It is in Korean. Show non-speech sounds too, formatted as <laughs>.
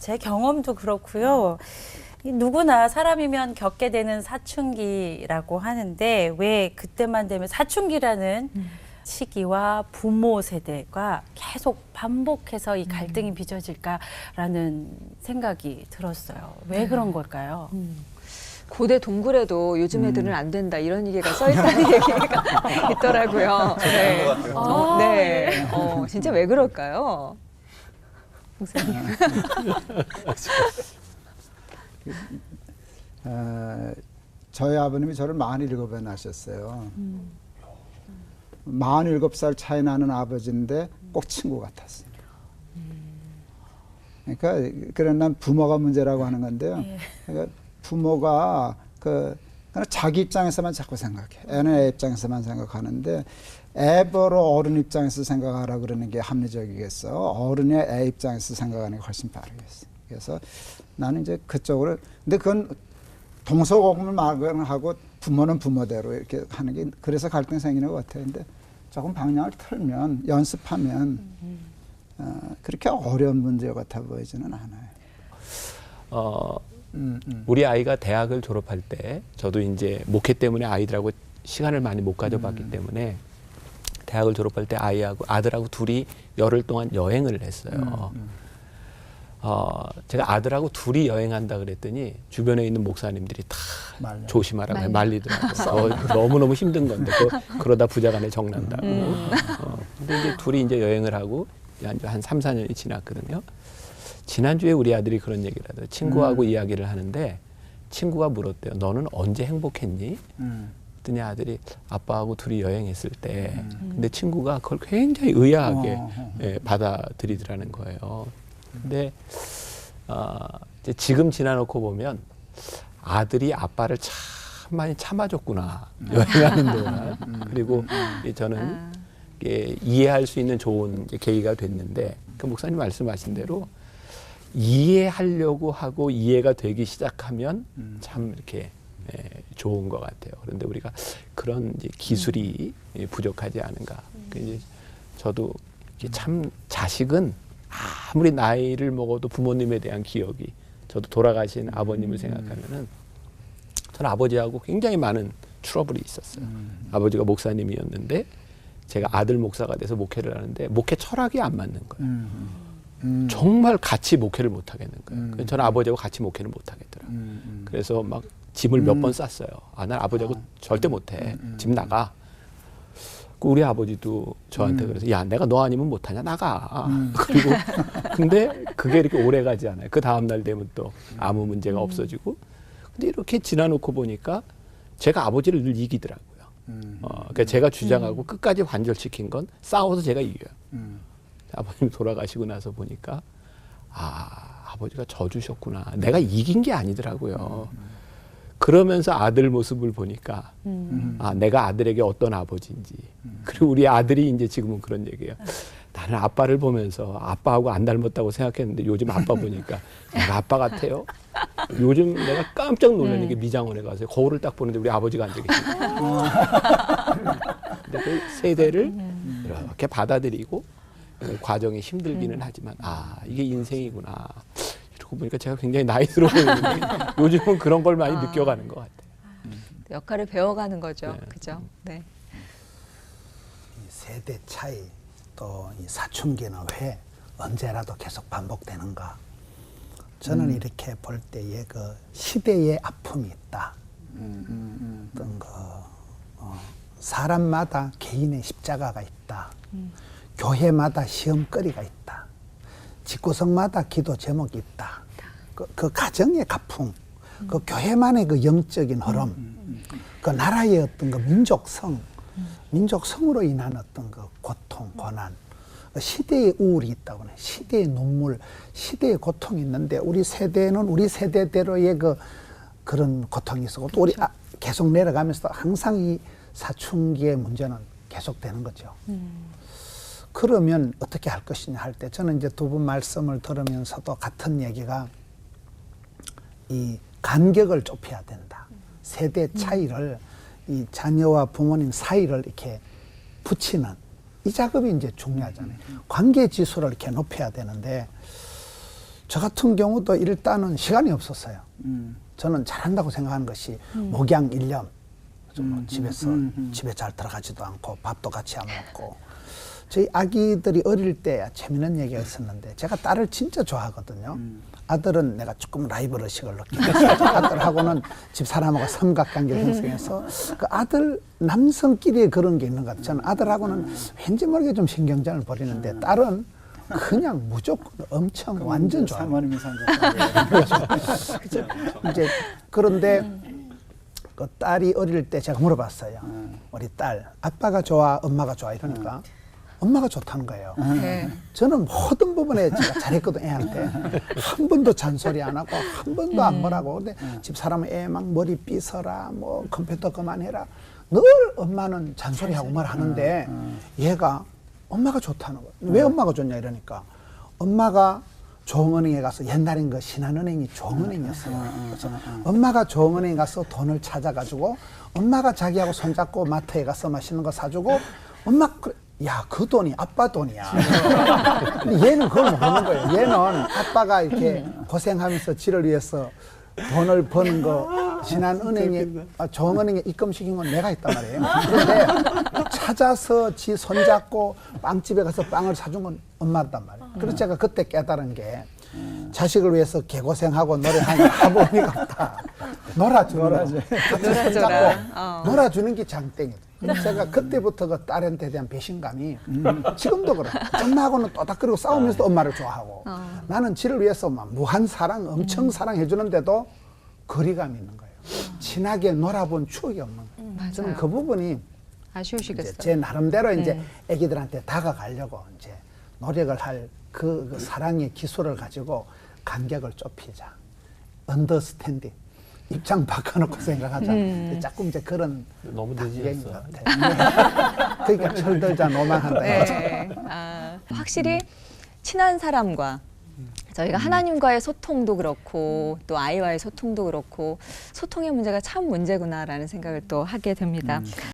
제 경험도 그렇고요. 이 누구나 사람이면 겪게 되는 사춘기라고 하는데 왜 그때만 되면 사춘기라는 시기와 부모 세대가 계속 반복해서 이 갈등이 빚어질까라는 생각이 들었어요. 왜 그런 걸까요? 고대 동굴에도 요즘 애들은 안 된다 이런 얘기가 써 있다는 <laughs> 얘기가 있더라고요. 네. 어, 네. 어, 진짜 왜 그럴까요? 목사님. 어, 저희 아버님이 저를 47에 낳으셨어요. 47살 차이 나는 아버지인데 꼭 친구 같았어요. 그러니까 그런 난 부모가 문제라고 하는 건데요. 그러니까 부모가 그 자기 입장에서만 자꾸 생각해. 애는 애 입장에서만 생각하는데 애버로 어른 입장에서 생각하라 그러는 게 합리적이겠어. 어른이 애 입장에서 생각하는 게 훨씬 빠르겠어. 그래서 나는 이제 그쪽으로 근데 그건 동서고금을 말하고 부모는 부모대로 이렇게 하는 게 그래서 갈등이 생기는 것 같아요. 근데 조금 방향을 틀면 연습하면 어, 그렇게 어려운 문제 같아 보이지는 않아요. 어, 음, 음. 우리 아이가 대학을 졸업할 때 저도 이제 목회 때문에 아이들하고 시간을 많이 못 가져봤기 음. 때문에 대학을 졸업할 때 아이하고 아들하고 둘이 열흘 동안 여행을 했어요. 음, 음. 어, 제가 아들하고 둘이 여행한다 그랬더니 주변에 있는 목사님들이 다 말려. 조심하라고 말려. 말리더라고요. <laughs> 어, 너무너무 힘든 건데 그, 그러다 부자간에 정난다고. 음. 어, 근데 이제 둘이 이제 여행을 하고 한, 한 3, 4년이 지났거든요. 지난주에 우리 아들이 그런 얘기를 하더라고요. 친구하고 음. 이야기를 하는데 친구가 물었대요. 너는 언제 행복했니? 음. 그랬더니 아들이 아빠하고 둘이 여행했을 때 음. 근데 친구가 그걸 굉장히 의아하게 어, 어, 어. 예, 받아들이더라는 거예요. 근데 아, 이제 지금 지나놓고 보면 아들이 아빠를 참 많이 참아줬구나 여행하는 동안 그리고 이 저는 아. 이게 이해할 수 있는 좋은 계기가 됐는데 그 목사님 말씀하신 대로 이해하려고 하고 이해가 되기 시작하면 음. 참 이렇게 예, 좋은 것 같아요. 그런데 우리가 그런 이제 기술이 예, 부족하지 않은가. 그 이제 저도 참 자식은 아무리 나이를 먹어도 부모님에 대한 기억이 저도 돌아가신 아버님을 생각하면은 저는 아버지하고 굉장히 많은 트러블이 있었어요. 음. 아버지가 목사님이었는데 제가 아들 목사가 돼서 목회를 하는데 목회 철학이 안 맞는 거예요. 음. 음. 정말 같이 목회를 못 하겠는 거예요. 음. 저는 아버지하고 같이 목회를 못 하겠더라고요. 음. 음. 그래서 막 짐을 몇 음. 번 쌌어요. 아, 난 아버지하고 아. 절대 못해. 음, 음, 집 나가. 그 우리 아버지도 저한테 음. 그래서 야 내가 너 아니면 못하냐 나가. 음. <laughs> 그리고 근데 그게 이렇게 오래 가지 않아요. 그 다음 날 되면 또 아무 문제가 없어지고. 근데 이렇게 지나놓고 보니까 제가 아버지를 늘 이기더라고요. 음. 어, 그러니까 제가 주장하고 끝까지 관절시킨 건 싸워서 제가 이겨요. 음. 아버님 돌아가시고 나서 보니까 아 아버지가 져주셨구나. 내가 이긴 게 아니더라고요. 그러면서 아들 모습을 보니까 음. 아 내가 아들에게 어떤 아버지인지 그리고 우리 아들이 이제 지금은 그런 얘기예요. 나는 아빠를 보면서 아빠하고 안 닮았다고 생각했는데 요즘 아빠 보니까 내가 아빠 같아요. 요즘 내가 깜짝 놀라는 게 미장원에 가서 거울을 딱 보는데 우리 아버지가 앉아 계시고 근데 그 세대를 이렇게 받아들이고 그 과정이 힘들기는 하지만 아 이게 인생이구나 이러고 보니까 제가 굉장히 나이 들어 보이는데 <laughs> 요즘은 그런 걸 많이 아. 느껴가는 것 같아요. 역할을 배워가는 거죠. 네. 그죠? 네. 이 세대 차이 또이 사춘기는 왜 언제라도 계속 반복되는가? 저는 이렇게 볼 때에 그 시대의 아픔이 있다. 음. 음. 어떤 그 어, 사람마다 개인의 십자가가 있다. 교회마다 시험거리가 있다. 집구석마다 기도 제목이 있다. 그, 그 가정의 가풍, 그 교회만의 그 영적인 흐름, 그 나라의 어떤 그 민족성, 민족성으로 인한 어떤 그 고통, 고난, 그 시대의 우울이 있다고 해. 시대의 눈물, 시대의 고통이 있는데 우리 세대는 우리 세대대로의 그 그런 고통이 있었고 또 우리 아, 계속 내려가면서 항상 이 사춘기의 문제는 계속되는 거죠. 그러면 어떻게 할 것이냐 할 때 저는 이제 두 분 말씀을 들으면서도 같은 얘기가 이 간격을 좁혀야 된다. 세대 차이를 이 자녀와 부모님 사이를 이렇게 붙이는 이 작업이 이제 중요하잖아요. 관계 지수를 이렇게 높여야 되는데 저 같은 경우도 일단은 시간이 없었어요. 음. 저는 잘한다고 생각하는 것이 목양 음, 집에서 음, 음. 집에 잘 들어가지도 않고 밥도 같이 안 먹고 저희 아기들이 어릴 때 재밌는 얘기가 있었는데 제가 딸을 진짜 좋아하거든요. 음. 아들은 내가 조금 라이벌 의식을 느끼고 아들하고는 집 사람하고 삼각관계를 형성해서 그 아들 남성끼리의 그런 게 있는 것 같아요. 저는 아들하고는 왠지 모르게 좀 신경전을 벌이는데 딸은 그냥 무조건 엄청 완전 좋아요. 산적 <laughs> 이제 그런데 그 딸이 어릴 때 제가 물어봤어요. 우리 딸 아빠가 좋아, 엄마가 좋아 이러니까 엄마가 좋다는 거예요. 네. 저는 모든 부분에 제가 잘했거든 애한테. 한 번도 잔소리 안 하고 한 번도 안 뭐라고. 근데 집 사람은 애 막 머리 삐서라 뭐 컴퓨터 그만해라. 늘 엄마는 잔소리하고 뭘 하는데 얘가 엄마가 좋다는 거예요. 왜 엄마가 좋냐 이러니까. 엄마가 조흥은행에 가서 옛날엔 그 신한은행이 조흥은행이었어요. 그래서 엄마가 조흥은행에 가서 돈을 찾아가지고 엄마가 자기하고 손잡고 마트에 가서 맛있는 거 사주고 엄마 그, 야, 그 돈이 아빠 돈이야. 근데 얘는 그걸 모르는 거예요. 얘는 아빠가 이렇게 고생하면서 지를 위해서 돈을 버는 거 신한은행에 아, 조흥은행에 입금시킨 건 내가 했단 말이에요. 그런데 찾아서 지 손잡고 빵집에 가서 빵을 사준 건 엄마단 말이에요. 그래서 제가 그때 깨달은 게 자식을 위해서 개고생하고 노래하는 의미가 없다. 놀아주는 거. 같이. 손잡고 어. 놀아주는 게 장땡이다. 그래서 제가 그때부터 그 딸한테 대한 배신감이 지금도 그래. 엄마하고는 또닥거리고 싸우면서도 엄마를 좋아하고 나는 지를 위해서 막 무한 사랑, 엄청 사랑해 주는데도 거리감이 있는 거예요. 친하게 놀아본 추억이 없는 거예요. 저는 그 부분이 이제 아쉬우시겠어요. 제 나름대로 이제 네. 아기들한테 다가가려고 이제 노력을 할 그 사랑의 기술을 가지고 간격을 좁히자. 언더스탠딩. 입장 바꿔놓고 생각하자. 음. 자꾸 이제 그런 너무 단계인 것 늦었어. 같아요. <laughs> 그러니까 철들자 노망한다. 네. 아, 확실히 친한 사람과 저희가 하나님과의 소통도 그렇고 또 아이와의 소통도 그렇고 소통의 문제가 참 문제구나라는 생각을 또 하게 됩니다.